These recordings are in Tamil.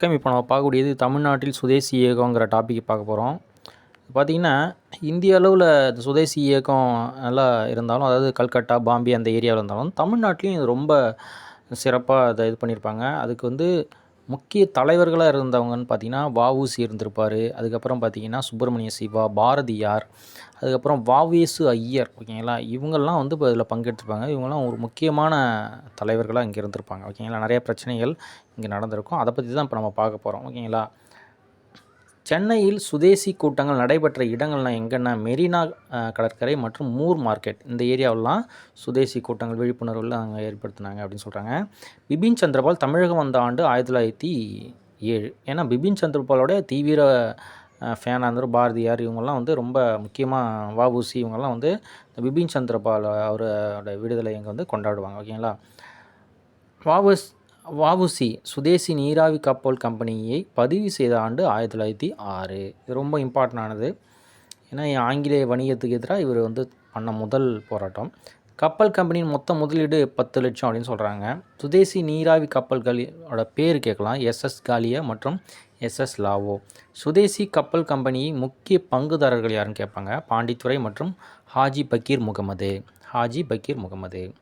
வணக்கம் இப்போ நம்ம பார்க்கக்கூடியது தமிழ்நாட்டில் சுதேசி இயக்கங்கிற டாபிக் பார்க்க போகிறோம் பார்த்திங்கன்னா இந்திய அளவில் இந்த சுதேசி இயக்கம் நல்லா இருந்தாலும் அதாவது கல்கட்டா பாம்பே அந்த ஏரியாவில் இருந்தாலும் தமிழ்நாட்டிலையும் இது ரொம்ப சிறப்பாக அதை இது பண்ணியிருப்பாங்க. அதுக்கு வந்து முக்கிய தலைவர்களாக இருந்தவங்கன்னு பார்த்தீங்கன்னா வஉசி இருந்திருப்பார். அதுக்கப்புறம் பார்த்தீங்கன்னா சுப்பிரமணிய சிவா பாரதியார் அதுக்கப்புறம் வாவேசு ஐயர் ஓகேங்களா? இவங்கெல்லாம் வந்து இப்போ இதில் பங்கெடுத்துருப்பாங்க. இவங்கெல்லாம் ஒரு முக்கியமான தலைவர்களாக இங்கே இருந்திருப்பாங்க ஓகேங்களா? நிறைய பிரச்சனைகள் இங்கே நடந்திருக்கும். அதை பற்றி தான் இப்போ நம்ம பார்க்க போகிறோம் ஓகேங்களா? சென்னையில் சுதேசி கூட்டங்கள் நடைபெற்ற இடங்கள்லாம் எங்கன்னா மெரினா கடற்கரை மற்றும் மூர் மார்க்கெட். இந்த ஏரியாவிலாம் சுதேசி கூட்டங்கள் விழிப்புணர்வுகள் அங்கே ஏற்படுத்தினாங்க அப்படின்னு சொல்கிறாங்க பிபின் சந்திரபால் தமிழகம் வந்த ஆண்டு ஆயிரத்தி தொள்ளாயிரத்தி ஏழு. ஏன்னா பிபின் சந்திரபாலோட தீவிர ஃபேனாக இருந்தார் பாரதியார் இவங்கெல்லாம் வந்து ரொம்ப முக்கியமாக வாபூசி இவங்கெல்லாம் வந்து பிபின் சந்திரபால் அவரோட விடுதலை இங்கே வந்து கொண்டாடுவாங்க. ஓகேங்களா? வாபஸ் வஉசி சுதேசி நீராவி கப்பல் கம்பெனியை பதிவு செய்த ஆண்டு ஆயிரத்தி தொள்ளாயிரத்தி ஆறு. இது ரொம்ப இம்பார்ட்டண்டானது ஏன்னா ஆங்கிலேய வணிகத்துக்கு எதிராக இவர் வந்து பண்ண முதல் போராட்டம். கப்பல் கம்பெனியின் மொத்த முதலீடு பத்து லட்சம் அப்படின்னு சொல்கிறாங்க சுதேசி நீராவி கப்பல்களோட பேர் கேட்கலாம். எஸ்எஸ் காலியா மற்றும் எஸ்எஸ் லாவோ. சுதேசி கப்பல் கம்பெனி முக்கிய பங்குதாரர்கள் யாருன்னு கேட்பாங்க? பாண்டித்துறை மற்றும் ஹாஜி பக்கீர் முகமது. ஹாஜி பக்கீர் முகமது.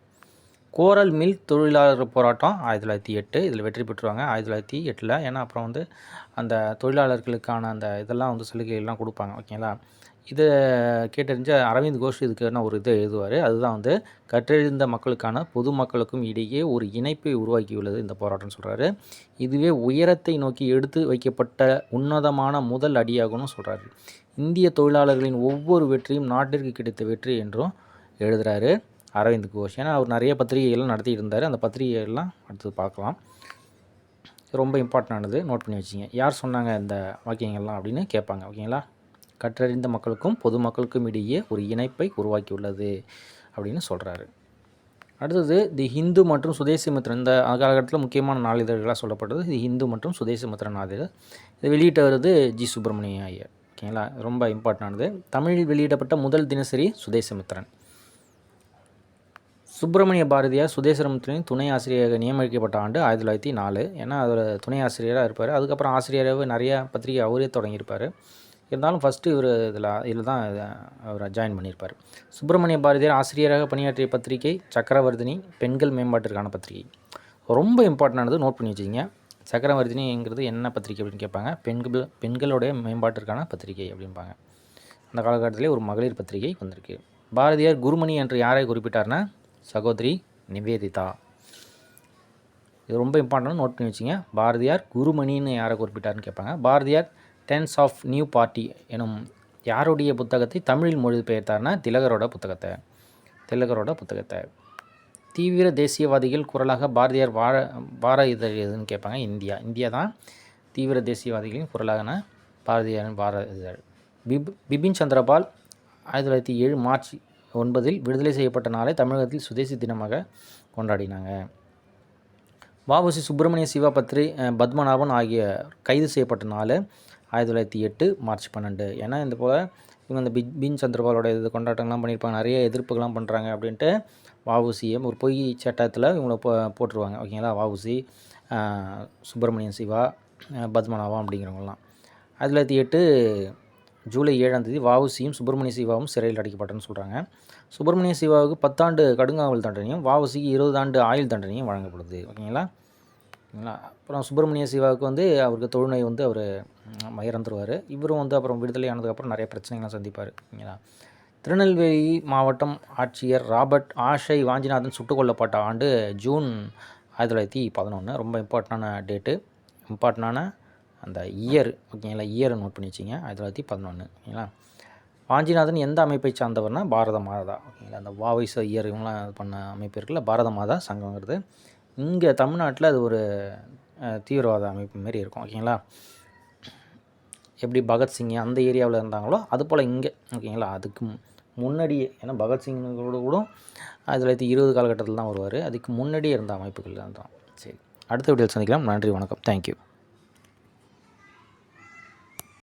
கோரல் மில் தொழிலாளர் போராட்டம் ஆயிரத்தி தொள்ளாயிரத்தி எட்டு. இதில் வெற்றி பெற்றுவாங்க ஆயிரத்தி தொள்ளாயிரத்தி எட்டில். ஏன்னா அப்புறம் வந்து அந்த தொழிலாளர்களுக்கான அந்த இதெல்லாம் வந்து சலுகைகள்லாம் கொடுப்பாங்க ஓகேங்களா? இதை கேட்டறிஞ்ச அரவிந்த் கோஷ் இதுக்கான ஒரு இதை எழுதுவார்? அதுதான் வந்து கற்றறிந்த மக்களுக்கான பொதுமக்களுக்கும் இடையே ஒரு இணைப்பை உருவாக்கியுள்ளது இந்த போராட்டம்னு சொல்கிறாரு இதுவே உயரத்தை நோக்கி எடுத்து வைக்கப்பட்ட உன்னதமான முதல் அடியாகும்னு சொல்கிறாரு இந்திய தொழிலாளர்களின் ஒவ்வொரு வெற்றியும் நாட்டிற்கு கிடைத்த வெற்றி என்றும் எழுதுகிறாரு அரவிந்த் கோஷ். ஏன்னா அவர் நிறைய பத்திரிகைகள்லாம் நடத்திட்டு இருந்தார் அந்த பத்திரிகைகள்லாம் அடுத்தது பார்க்கலாம். ரொம்ப இம்பார்ட்டண்டானது நோட் பண்ணி வச்சிங்க. யார் சொன்னாங்க இந்த வாக்கியங்கள்லாம் அப்படின்னு கேட்பாங்க. ஓகேங்களா? கற்றறிந்த மக்களுக்கும் பொதுமக்களுக்கும் இடையே ஒரு இணைப்பை உருவாக்கியுள்ளது அப்படின்னு சொல்கிறாரு அடுத்தது தி ஹிந்து மற்றும் சுதேசிமித்திரன் இந்த காலகட்டத்தில் முக்கியமான நாளிதழ்களாக சொல்லப்பட்டது. தி ஹிந்து மற்றும் சுதேசிமித்திரன் நாளிதழ். வெளியிட்ட வருது ஜி. சுப்பிரமணிய ஐயர். ஓகேங்களா? ரொம்ப இம்பார்ட்டண்டானது தமிழில் வெளியிடப்பட்ட முதல் தினசரி சுதேசமித்திரன் சுப்பிரமணிய பாரதியார் சுதேசரமுத்திரின் துணை ஆசிரியராக நியமிக்கப்பட்ட ஆண்டு ஆயிரத்தி தொள்ளாயிரத்தி நாலு. ஏன்னா அதோட துணை ஆசிரியராக இருப்பார். அதுக்கப்புறம் ஆசிரியராகவே நிறையா பத்திரிகை அவரே தொடங்கியிருப்பார். இருந்தாலும் ஃபஸ்ட்டு இவர் இதில் இதில் தான் அவர் ஜாயின் பண்ணியிருப்பார். சுப்பிரமணிய பாரதியார் ஆசிரியராக பணியாற்றிய பத்திரிகை சக்கரவர்த்தினி பெண்கள் மேம்பாட்டிற்கான பத்திரிகை. ரொம்ப இம்பார்ட்டண்டானது நோட் பண்ணி வச்சுக்கிங்க. சக்கரவர்த்தினிங்கிறது என்ன பத்திரிகை அப்படின்னு கேட்பாங்க? பெண்கள் பெண்களுடைய மேம்பாட்டிற்கான பத்திரிகை அப்படிம்பாங்க. அந்த காலகட்டத்திலே ஒரு மகளிர் பத்திரிகை வந்திருக்கு. பாரதியார் குருமணி என்று யாரை குறிப்பிட்டார்னா சகோதரி நிவேதிதா. இது ரொம்ப இம்பார்ட்டன்ட் நோட் பண்ணி வச்சுங்க. பாரதியார் குருமணின்னு யாரை குறிப்பிட்டார்னு கேட்பாங்க. பாரதியார் டென்ஸ் ஆஃப் நியூ பார்ட்டி எனும் யாருடைய புத்தகத்தை தமிழில் மொழிபெயர்த்தார்னா திலகரோட புத்தகத்தை. திலகரோட புத்தகத்தை. தீவிர தேசியவாதிகள் குரலாக பாரதியார் வார வார இதழ் எதுன்னு கேட்பாங்க. இந்தியா. இந்தியா தான் தீவிர தேசியவாதிகளின் குரலாகன பாரதியாரின் வார இதழ். பிப் பிபின் சந்திரபால் ஆயிரத்தி தொள்ளாயிரத்தி ஏழு மார்ச் ஒன்பதில் விடுதலை செய்யப்பட்ட நாளை தமிழகத்தில் சுதேசி தினமாக கொண்டாடினாங்க. வஉசி சுப்பிரமணிய சிவா பத்ரி பத்மநாபன் ஆகிய கைது செய்யப்பட்ட நாள் ஆயிரத்தி தொள்ளாயிரத்தி எட்டு மார்ச் பன்னெண்டு. ஏன்னா இந்த போல் இவங்க இந்த பின் பின் சந்திரபாலோட இது கொண்டாட்டங்கள்லாம் பண்ணியிருப்பாங்க நிறைய எதிர்ப்புகள்லாம் பண்ணுறாங்க அப்படின்ட்டு வஉசியை ஒரு பொய் சட்டத்தில் இவங்களை போ போட்டுருவாங்க. ஓகேங்களா? வாவுசி சுப்பிரமணியன் சிவா பத்மநாபம் அப்படிங்கிறவங்கலாம். ஆயிரத்தி தொள்ளாயிரத்தி எட்டு ஜூலை ஏழாம் தேதி வாவுசியும் சுப்பிரமணிய சிவாவும் சிறையில் அடைக்கப்பட்டன்னு சொல்கிறாங்க சுப்பிரமணிய சிவாவுக்கு பத்தாண்டு கடுங்காவல் தண்டனையும் வாவுசிக்கு இருபது ஆண்டு ஆயுள் தண்டனையும் வழங்கப்படுது. ஓகேங்களா? ஓகேங்களா? அப்புறம் சுப்பிரமணிய சிவாவுக்கு வந்து அவருக்கு தொழுநோய் வந்து அவர் இறந்துருவார் இவரும் வந்து அப்புறம் விடுதலை ஆனதுக்கப்புறம் நிறைய பிரச்சனைகள்லாம் சந்திப்பார். ஓகேங்களா? திருநெல்வேலி மாவட்டம் ஆட்சியர் ராபர்ட் ஆஷை வாஞ்சிநாதன் சுட்டுக் கொல்லப்பட்ட ஆண்டு ஜூன் ஆயிரத்தி தொள்ளாயிரத்தி பதினொன்று ரொம்ப இம்பார்ட்டண்டான டேட்டு. இம்பார்ட்டண்டான அந்த இயர் ஓகேங்களா? இயரை நோட் பண்ணி வச்சிங்க. ஆயிரத்தி தொள்ளாயிரத்தி பதினொன்று ஓகேங்களா? வாஞ்சிநாதன் எந்த அமைப்பை சார்ந்தவர்னா பாரத மாதா ஓகேங்களா? அந்த வாவைஸ் இயர் இவங்களாம் பண்ண அமைப்பு இருக்குல்ல பாரத மாதா சங்கங்கிறது இங்கே தமிழ்நாட்டில் அது ஒரு தீவிரவாத அமைப்பு மாரி இருக்கும் ஓகேங்களா? எப்படி பகத்சிங் அந்த ஏரியாவில் இருந்தாங்களோ அது போல் இங்கே ஓகேங்களா? அதுக்கு முன்னாடியே ஏன்னா பகத்சிங்கோட கூட ஆயிரத்தி தொள்ளாயிரத்தி இருபது காலகட்டத்தில் தான் வருவார். அதுக்கு முன்னாடியே இருந்த அமைப்புகள் தான் சரி அடுத்த வீடியோவில் சந்திக்கலாம். நன்றி வணக்கம். தேங்க்யூ